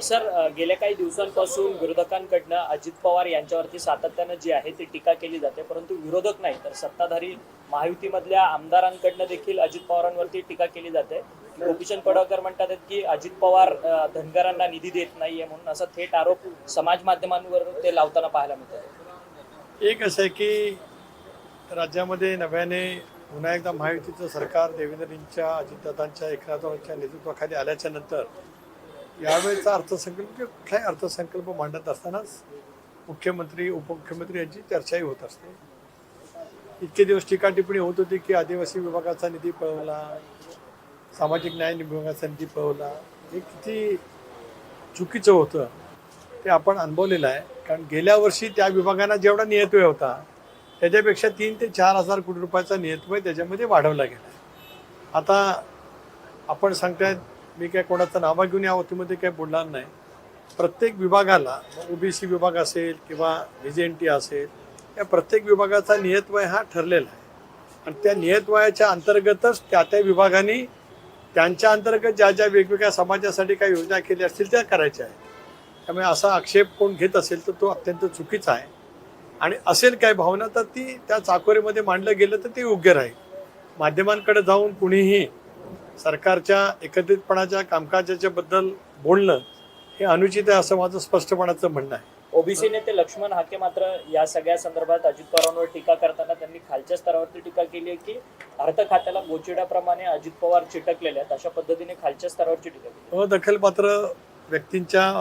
Sir गेल्या काही दिवसांपासून विरोधकांकडनं अजित पवार यांच्यावरती सातत्यानं जी आहे ती टीका केली जाते परंतु विरोधक नाही तर सत्ताधारी महायुतीमधल्या आमदारांकडनं देखील अजित पवारांवरती टीका केली जाते. गोपीचंद पडळकर म्हणतात की अजित पवार धनगरांना निधी देत नाहीये म्हणून असा थेट आरोप समाज माध्यमांवर ते लावताना पाहायला मिळतात एक असं आहे की राज्यामध्ये नव्याने पुन्हा एकदा महायुतीचं सरकार देवेंद्रजींच्या अजितदादांच्या एकनाथांच्या नेतृत्वाखाली आल्याच्यानंतर यावेळेचा अर्थसंकल्प किंवा कुठलाही अर्थसंकल्प मांडत असतानाच मुख्यमंत्री उपमुख्यमंत्री यांची चर्चाही होत असते. इतके दिवस टीका टिप्पणी होत होती की आदिवासी विभागाचा निधी पळवला सामाजिक न्याय विभागाचा निधी पळवला. हे किती चुकीचं होतं ते आपण अनुभवलेलं आहे. कारण गेल्या वर्षी त्या विभागांना जेवढा नियतव्य होता त्याच्यापेक्षा तीन ते चार हजार कोटी रुपयाचा नियतव्य त्याच्यामध्ये वाढवला गेला. आहे आता आपण सांगतायत मी काय कोणाचं नावा घेऊन या वतीमध्ये काही बोलणार नाही. प्रत्येक विभागाला ओबीसी विभाग असेल किंवा व्हिजेंटी जे एन टी असेल या प्रत्येक विभागाचा नियतवय हा ठरलेला आहे. आणि त्या नियतवयाच्या अंतर्गतच त्या त्या विभागाने त्यांच्या अंतर्गत ज्या ज्या वेगवेगळ्या समाजासाठी काही योजना केल्या असतील त्या करायच्या आहेत. त्यामुळे असा आक्षेप कोण घेत असेल तर तो अत्यंत चुकीचा आहे. आणि असेल काय भावना तर ती त्या चाकोरीमध्ये मांडलं गेलं तर ते योग्य राहील. माध्यमांकडे जाऊन कुणीही सरकारच्या एकत्रितपणाच्या कामकाजाच्या बद्दल बोलणं हे अनुचित आहे असं माझं स्पष्टपणाचं म्हणणं आहे. ओबीसी नेते लक्ष्मण हाके मात्र या सगळ्या संदर्भात अजित पवारांवर टीका करताना त्यांनी खालच्या स्तरावरती टीका केली आहे की अर्थ खात्याला गोचिड्याप्रमाणे अजित पवार चिटकलेले आहेत अशा पद्धतीने खालच्या स्तरावरची टीका केली. अदखलपात्र व्यक्तींच्या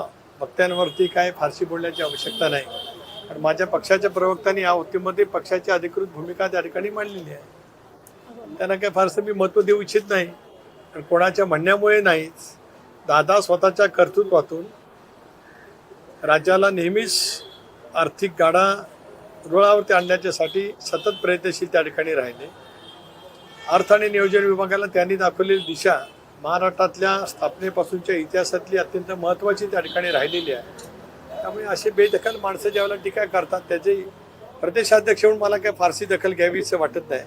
वक्त्यांवरती काय फारशी बोलण्याची आवश्यकता नाही. कारण माझ्या पक्षाच्या प्रवक्त्यांनी या वतीमध्ये पक्षाची अधिकृत भूमिका त्या ठिकाणी मांडलेली आहे. त्यांना काय फारसं मी महत्त्व देऊ इच्छित नाही. कोणाच्या म्हणण्यामुळे नाहीच. दादा स्वतःच्या कर्तृत्वातून राज्याला नेहमीच आर्थिक गाडा रुळावरती आणण्याच्यासाठी सतत प्रयत्नशील त्या ठिकाणी राहिले. अर्थ आणि नियोजन विभागाला त्यांनी दाखवलेली दिशा महाराष्ट्रातल्या स्थापनेपासूनच्या इतिहासातली अत्यंत महत्त्वाची त्या ठिकाणी राहिलेली आहे. त्यामुळे असे बेदखल माणसं ज्यावेळेला टीका करतात त्याचे प्रदेशाध्यक्ष म्हणून मला काय फारशी दखल घ्यावी असं वाटत नाही.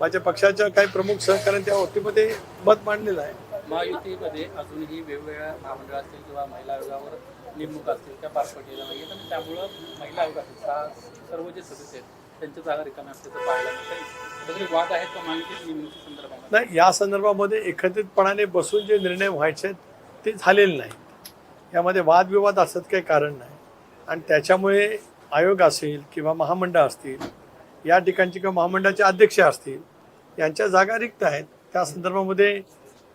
माझ्या पक्षाच्या काही प्रमुख सहकार्याने त्या वतीमध्ये मत मांडलेलं आहे. महायुतीमध्ये अजूनही वेगवेगळ्या महामंडळ असतील किंवा महिला आयोगावर नेमणूक असतील त्या पार पडलेल्या नाही आणि त्यामुळं महिला आयोग सहा सर्व जे सदस्य आहेत त्यांच्या जागा रिकाम्या असल्याचं पाहायला मिळतं तरी वाद आहेत का महायुती नेमणुकी संदर्भामध्ये. नाही या संदर्भामध्ये एकत्रितपणाने बसून जे निर्णय व्हायचे आहेत ते झालेले नाहीत. यामध्ये वादविवाद असत काही कारण नाही. आणि त्याच्यामुळे आयोग असेल किंवा महामंडळ असतील या ठिकाणचे किंवा महामंडळाचे अध्यक्ष असतील यांच्या जागा रिक्त आहेत. त्या संदर्भामध्ये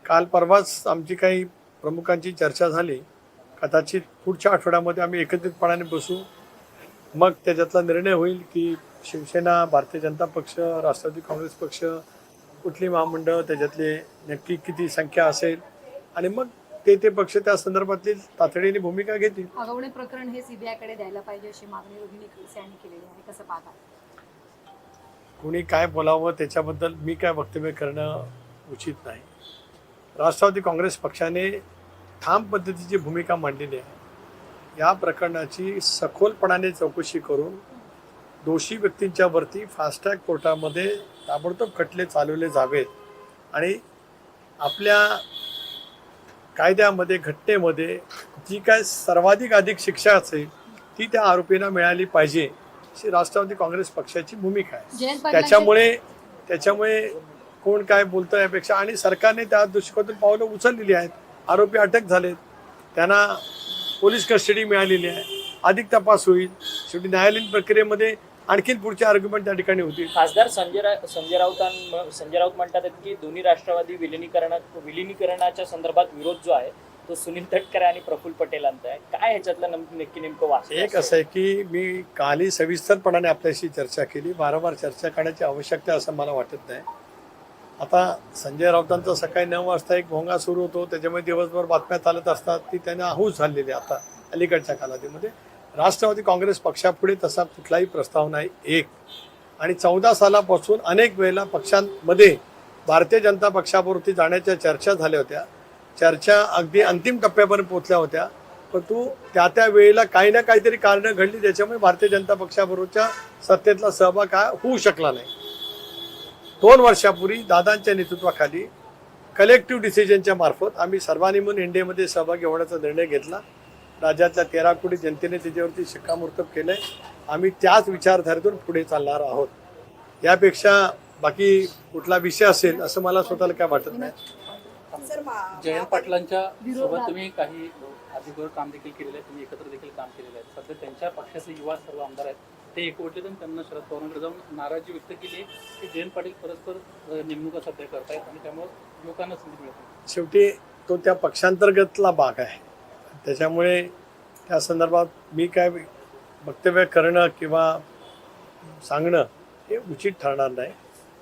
काल परवाच आमची काही प्रमुखांची चर्चा झाली. कदाचित पुढच्या आठवड्यामध्ये आम्ही एकत्रितपणाने बसू. मग त्याच्यातला निर्णय होईल की शिवसेना भारतीय जनता पक्ष राष्ट्रवादी काँग्रेस पक्ष कुठली महामंडळ त्याच्यातले नक्की किती संख्या असेल? आणि मग ते ते पक्ष त्या संदर्भातली तातडीने भूमिका घेतील. प्रकरण हे सीबीआयकडे द्यायला पाहिजे अशी मागणी रोहिणी खडसे यांनी केलेली आहे. कसं पाहता? कुणी काय बोलावं त्याच्याबद्दल मी काय वक्तव्य करणं उचित नाही. राष्ट्रवादी काँग्रेस पक्षाने ठाम पद्धतीची भूमिका मांडलेली आहे. या प्रकरणाची सखोलपणाने चौकशी करून दोषी व्यक्तींच्यावरती फास्टॅग कोर्टामध्ये ताबडतोब खटले चालवले जावेत आणि आपल्या कायद्यामध्ये घटनेमध्ये जी काय सर्वाधिक अधिक शिक्षा असेल ती त्या आरोपींना मिळाली पाहिजे. राष्ट्रवादी काँग्रेस पक्षाची भूमिका आहे. त्याच्यामुळे त्याच्यामुळे कोण काय बोलतं यापेक्षा आणि सरकारने त्या दृष्टिकोनातून पावलं उचललेली आहेत. आरोपी अटक झालेत. त्यांना पोलीस कस्टडी मिळालेली आहे. अधिक तपास होईल. शेवटी न्यायालयीन प्रक्रियेमध्ये आणखीन पुढचे आर्ग्युमेंट त्या ठिकाणी होतील. खासदार संजय रा- संजय राऊतां संजय राऊत म्हणतात की दोन्ही राष्ट्रवादी विलिनीकरणा विलिनीकरणाच्या संदर्भात विरोध जो आहे तो सुनील तटकरे आणि प्रफुल्ल पटेलांचा आहे. काय ह्याच्यातलं नक्की नेमकं वाचलं एक असं आहे? की मी कालही सविस्तरपणाने आपल्याशी चर्चा केली. वारंवार चर्चा करण्याची आवश्यकता असं मला वाटत नाही. आता संजय राऊतांचा सकाळी नऊ वाजता एक भोंगा सुरू होतो. त्याच्यामुळे दिवसभर बातम्या चालत असतात. ती त्यांना आहूज झालेली आता अलीकडच्या कालावधीमध्ये. राष्ट्रवादी काँग्रेस पक्षापुढे तसा कुठलाही प्रस्ताव नाही. एक. आणि चौदा सालापासून अनेक वेळेला पक्षांमध्ये भारतीय जनता पक्षापुरती जाण्याच्या चर्चा झाल्या होत्या. चर्चा अगदी अंतिम टप्प्यापर्यंत पोहोचल्या होत्या. परंतु त्या त्या वेळेला काही ना काहीतरी कारणं घडली त्याच्यामुळे भारतीय जनता पक्षाबरोबरच्या सत्तेतला सहभाग हा होऊ शकला नाही. दोन वर्षापूर्वी दादांच्या नेतृत्वाखाली कलेक्टिव्ह डिसिजनच्या मार्फत आम्ही सर्वांनी म्हणून इंडियामध्ये सहभागी होण्याचा निर्णय घेतला. राज्यातल्या तेरा कोटी जनतेने त्याच्यावरती शिक्कामोर्तब केलंय. आम्ही त्याच विचारधारेतून पुढे चालणार आहोत. यापेक्षा बाकी कुठला विषय असेल असं मला स्वतःला काय वाटत नाही. जयंत पाटलांच्या. सोबत तुम्ही काही अधिकृत काम देखील केलेलं आहे तुम्ही एकत्र देखील काम केलेलं आहे सध्या त्यांच्या पक्षाचे युवा सर्व आमदार आहेत. ते एकवटले आणि त्यांना शरद पवारांकडे जाऊन नाराजी व्यक्त केली की जयंत पाटील परस्पर नेमणुका सध्या करतायत आणि त्यामुळे युवकांना संधी मिळत शेवटी तो त्या पक्षांतर्गतला भाग आहे. त्याच्यामुळे त्या संदर्भात मी काय वक्तव्य करणं किंवा सांगणं हे उचित ठरणार नाही.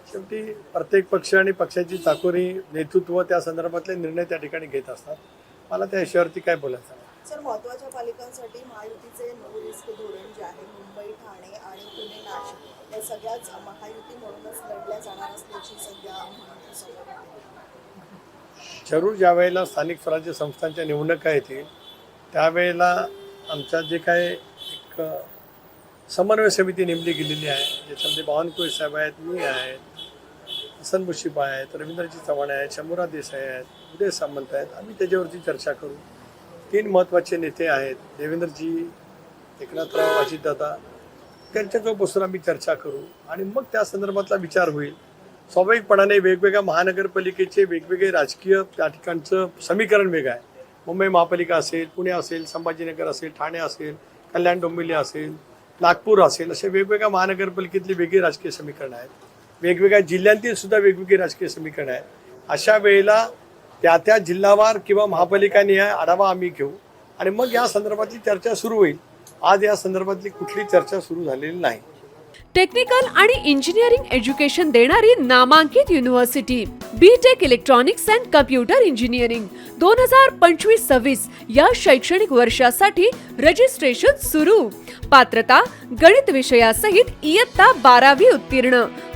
शेवटी प्रत्येक पक्ष आणि पक्षाची चाकोरी नेतृत्व त्या संदर्भातले निर्णय त्या ठिकाणी घेत असतात मला त्या विषयावरती काय बोलायचं. सर महत्त्वाच्या पालिकांसाठी महायुतीचे नो रिस्क धोरण जे आहे मुंबई ठाणे आणि पुणे नाशिक या सगळ्याच महायुती म्हणूनच लढल्या जाणार असल्याची सध्या. जरूर ज्या वेळेला स्थानिक स्वराज्य संस्थांच्या निवडणुका येतील त्यावेळेला आमच्या जे काय एक समन्वय समिती नेमली गेलेली आहे ज्याच्यामध्ये बावनकुळे साहेब आहेत मी आहेत हसन मुशीफ आहेत रवींद्रजी चव्हाण आहेत शंभूराज देसाई आहेत उदय सामंत आहेत. आम्ही त्याच्यावरती चर्चा करू. तीन महत्त्वाचे नेते आहेत देवेंद्रजी एकनाथराव अजितदादा. त्यांच्याजवळ बसून आम्ही चर्चा करू. आणि मग त्या संदर्भातला विचार होईल. स्वाभाविकपणाने वेगवेगळ्या महानगरपालिकेचे वेगवेगळे राजकीय त्या ठिकाणचं समीकरण वेगळं आहे. मुंबई महापालिका असेल पुणे असेल संभाजीनगर असेल ठाणे असेल कल्याण डोंबिवली असेल नागपूर असेल असे वेगवेगळ्या महानगरपालिकेतली वेगळी राजकीय समीकरणं आहेत. वेगवेगळ्या जिल्ह्यांतील सुद्धा वेगवेगळी राजकीय समीकरणं आहेत. अशा वेळेला त्या त्या जिल्हावार किंवा महापालिकांनी आढावा आम्ही घेऊ. आणि मग या संदर्भातली चर्चा सुरू होईल. आज या संदर्भातली कुठली चर्चा सुरू झालेली नाही. टेक्निकल आणि इंजिनिअरिंग एज्युकेशन देणारी नामांकित university B tech electronics and computer engineering दोन हजार पंचवीस सव्वीस या शैक्षणिक वर्षासाठी रजिस्ट्रेशन सुरू. पात्रता गणित विषयासहित इयत्ता बारावी उत्तीर्ण.